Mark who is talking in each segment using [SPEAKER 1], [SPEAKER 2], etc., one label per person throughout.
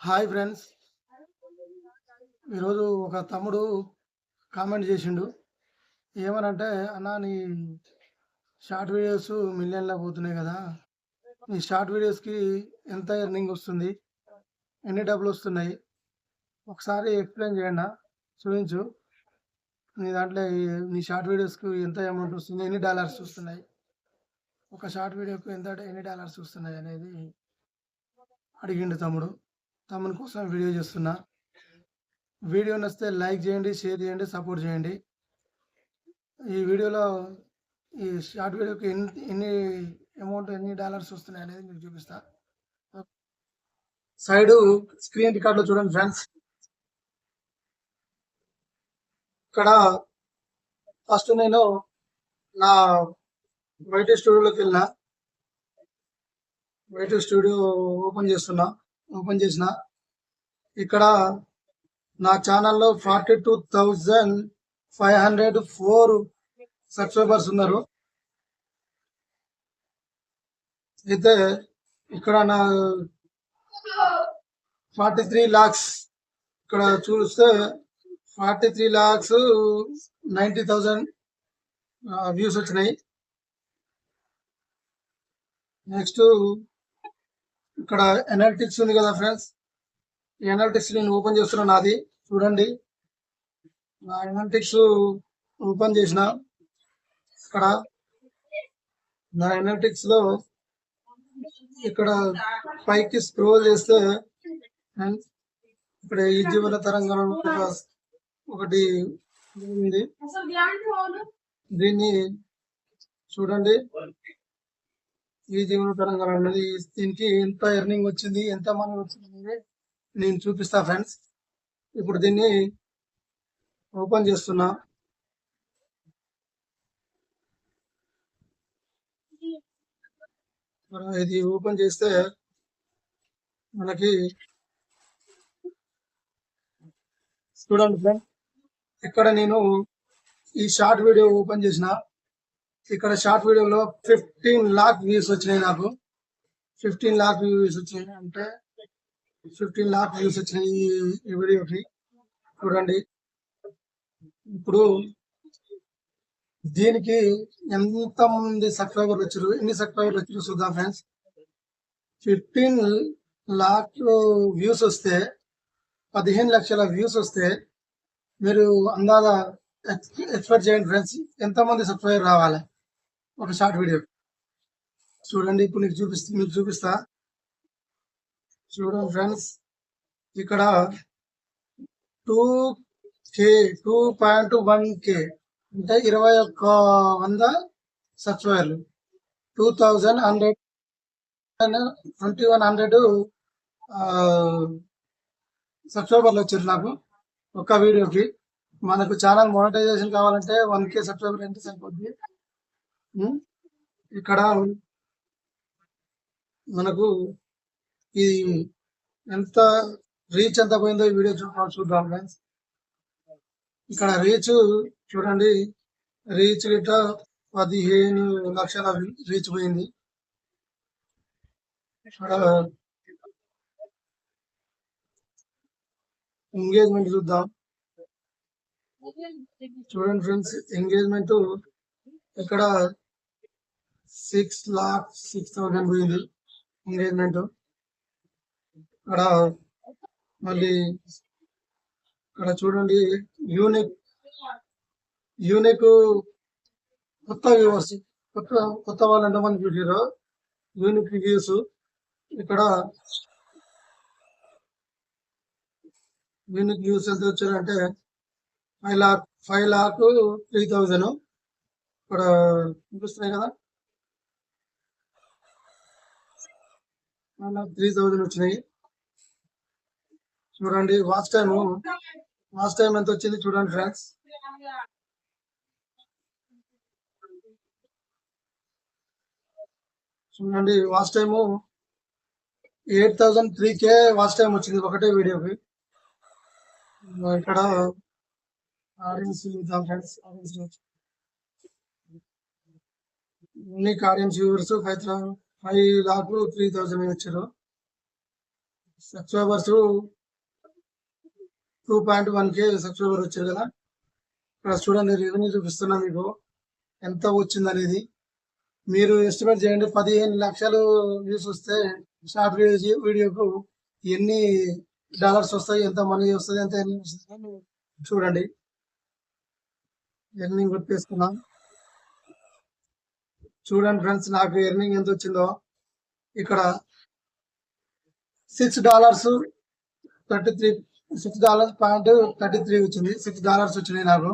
[SPEAKER 1] Hi friends. ఈరోజు ఒక తమ్ముడు కామెంట్ చేసిండు. ఏమనంటే అన్న నీ షార్ట్ వీడియోస్ మిలియన్లా పోతున్నాయి కదా. నీ షార్ట్ వీడియోస్కి ఎంత ఎర్నింగ్ వస్తుంది? ఎన్ని డబ్బులు వస్తున్నాయి? ఒకసారి ఎక్స్ప్లెయిన్ చేయండి చూపించు. నీ దాంట్లో నీ షార్ట్ వీడియోస్కి ఎంత అమౌంట్ వస్తుంది? ఎన్ని డాలర్స్ వస్తున్నాయి? ఒక షార్ట్ వీడియోకి ఎంత ఎన్ని డాలర్స్ వస్తున్నాయి? అనేది అడిగిండు తమ్ముడు. తమ్ముని కోసం వీడియో చేస్తున్నా. వీడియో నచ్చితే లైక్ చేయండి షేర్ చేయండి సపోర్ట్ చేయండి. ఈ వీడియోలో ఈ షార్ట్ వీడియోకి ఎన్ని ఎన్ని అమౌంట్ ఎన్ని డాలర్స్ వస్తున్నాయి అనేది మీకు చూపిస్తా. సైడ్ స్క్రీన్ రికార్డ్లో చూడండి ఫ్రెండ్స్. ఇక్కడ ఫస్ట్ నేను నా వైట్ స్టూడియోలోకి వెళ్ళిన. వైట్ స్టూడియో ఓపెన్ చేస్తున్నా ఓపెన్ చేసిన. ఇక్కడ నా ఛానల్లో forty two thousand five hundred four subscribers ఉన్నారు. అయితే ఇక్కడ నా ఫార్టీ త్రీ లాక్స్ ఇక్కడ చూస్తే forty three lakhs ninety thousand views వచ్చినాయి. నెక్స్ట్ ఇక్కడ ఎనాలిటిక్స్ ఉంది కదా ఫ్రెండ్స్ ఈ ఎనాలిటిక్స్ నేను ఓపెన్ చేస్తున్నా నాది. చూడండి. నా ఎనాలిటిక్స్ ఓపెన్ చేసిన. ఇక్కడ నా ఎనాలిటిక్స్లో ఇక్కడ పైకి స్క్రోల్ చేస్తే ఇక్కడ ఈ జీవన తరంగం ఒకటి ఉంది. దీన్ని చూడండి. ఈ జీవన తరంగాలు అనేది దీనికి ఎంత ఎర్నింగ్ వచ్చింది ఎంత మనీ వచ్చింది నేను చూపిస్తా ఫ్రెండ్స్ ఇప్పుడు దీన్ని ఓపెన్ చేస్తున్నా. ఇది ఓపెన్ చేస్తే మనకి చూడండి ఫ్రెండ్ ఇక్కడ నేను ఈ షార్ట్ వీడియో ఓపెన్ చేసిన. ఇక్కడ షార్ట్ వీడియోలో ఫిఫ్టీన్ లాక్ వ్యూస్ వచ్చినాయి నాకు. ఫిఫ్టీన్ లాక్ వ్యూస్ వచ్చినాయి అంటే ఫిఫ్టీన్ లాక్ వ్యూస్ వచ్చినాయి ఈ- వీడియోకి. చూడండి. ఇప్పుడు దీనికి ఎంత మంది సబ్స్క్రైబర్లు వచ్చారు? ఎన్ని సబ్స్క్రైబర్లు వచ్చారు చూద్దాం ఫ్రెండ్స్. ఫిఫ్టీన్ లాక్ వ్యూస్ వస్తే పదిహేను లక్షల వ్యూస్ వస్తే మీరు అందాల ఎక్స్పెక్ట్ చేయండి ఫ్రెండ్స్. ఎంతమంది సబ్స్క్రైబర్ రావాలి? ఒక షార్ట్ వీడియో. చూడండి ఇప్పుడు నీకు చూపిస్తా మీకు చూపిస్తా. చూడండి ఫ్రెండ్స్ ఇక్కడ two K two point one K అంటే ఇరవై ఒక్క వంద సబ్స్క్రైబర్లు. Two thousand hundred twenty one hundred సబ్స్క్రైబర్లు వచ్చారు నాకు ఒక వీడియోకి. మనకు ఛానల్ మోనటైజేషన్ కావాలంటే వన్ కే సబ్స్క్రైబర్ ఎంత సరిపోద్ది. ఇక్కడ మనకు ఈ ఎంత రీచ్ ఎంత పోయిందో ఈ వీడియో చూ- చూద్దాం ఫ్రెండ్స్ ఇక్కడ రీచ్ చూడండి. రీచ్ గిట్ట పదిహేను లక్షల రీచ్ పోయింది. ఇక్కడ ఎంగేజ్మెంట్ చూద్దాం. చూడండి ఫ్రెండ్స్ ఎంగేజ్మెంట్ ఇక్కడ సిక్స్ లాక్ సిక్స్ థౌసండ్ పోయింది ఎంగేజ్మెంట్ ఇక్కడ మళ్ళీ ఇక్కడ చూడండి యూనిక్ యూనిక్ కొత్త వ్యూవర్స్ కొత్త కొత్త వాళ్ళు ఎంతమంది చూసారో యూనిక్ వ్యూస్ ఇక్కడ యూనిక్ వ్యూస్ ఎంత వచ్చారంటే five lakh five lakh three thousand ఇక్కడ చూపిస్తున్నాయి కదా ఫైవ్ లాక్ త్రీ థౌజండ్ వచ్చినాయి. చూడండి వాచ్ టైం వాచ్ టైం ఎంత వచ్చింది చూడండి ఫ్రెండ్స్ చూడండి watch time eight thousand three K watch time వచ్చింది ఒకటే వీడియోకి ఇక్కడ audience friends audience unique audience viewers Hyderabad five lakh three thousand వచ్చారు subscribers two point one K subscriber వచ్చారు కదా. ఇక్కడ చూడండి రెవెన్యూ చూపిస్తున్నా మీకు. ఎంత వచ్చింది అనేది. మీరు ఎస్టిమేట్ చేయండి పదిహేను లక్షలు వ్యూస్ వస్తే షార్ట్ వీడియో వీడియోకు ఎన్ని డాలర్స్ వస్తాయి ఎంత మనీ వస్తుంది ఎంత ఎర్నింగ్ వస్తుంది అని చూడండి ఎర్నింగ్ చూడండి ఫ్రెండ్స్ నాకు ఎర్నింగ్ ఎంత వచ్చిందో. ఇక్కడ six dollars thirty three six dollars point thirty three వచ్చింది. సిక్స్ డాలర్స్ వచ్చినాయి నాకు.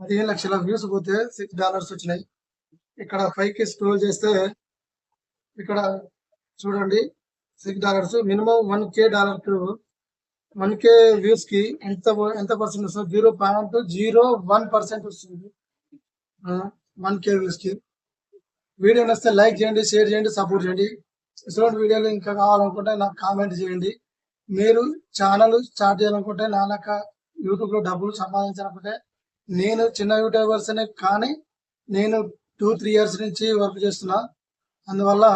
[SPEAKER 1] పదిహేను లక్షల వ్యూస్ పోతే సిక్స్ డాలర్స్ వచ్చినాయి. ఇక్కడ పైకి స్క్రోల్ చేస్తే ఇక్కడ చూడండి six dollars minimum one K dollar one K వ్యూస్కి ఎంత ఎంత పర్సెంట్ వస్తుంది? Zero point zero one percent వస్తుంది. వన్ కే వ్యూస్కి. వీడియో నచ్చితే లైక్ చేయండి షేర్ చేయండి సపోర్ట్ చేయండి. ఇటువంటి వీడియోలు ఇంకా కావాలనుకుంటే నాకు కామెంట్ చేయండి. మీరు ఛానల్ స్టార్ట్ చేయాలనుకుంటే నా లెక్క యూట్యూబ్లో డబ్బులు సంపాదించాలనుకుంటే నేను చిన్న యూట్యూబర్స్నే కానీ నేను టూ త్రీ ఇయర్స్ నుంచి వర్క్ చేస్తున్నా. అందువల్ల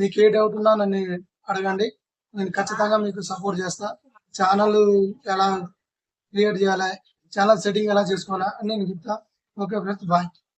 [SPEAKER 1] మీకు ఏ డౌట్ ఉన్నా నన్ను అడగండి. నేను ఖచ్చితంగా మీకు సపోర్ట్ చేస్తా. ఛానల్ ఎలా క్రియేట్ చేయాలి ఛానల్ సెట్టింగ్ ఎలా చేసుకోవాలా అని నేను చెప్తా. Okay friends bye.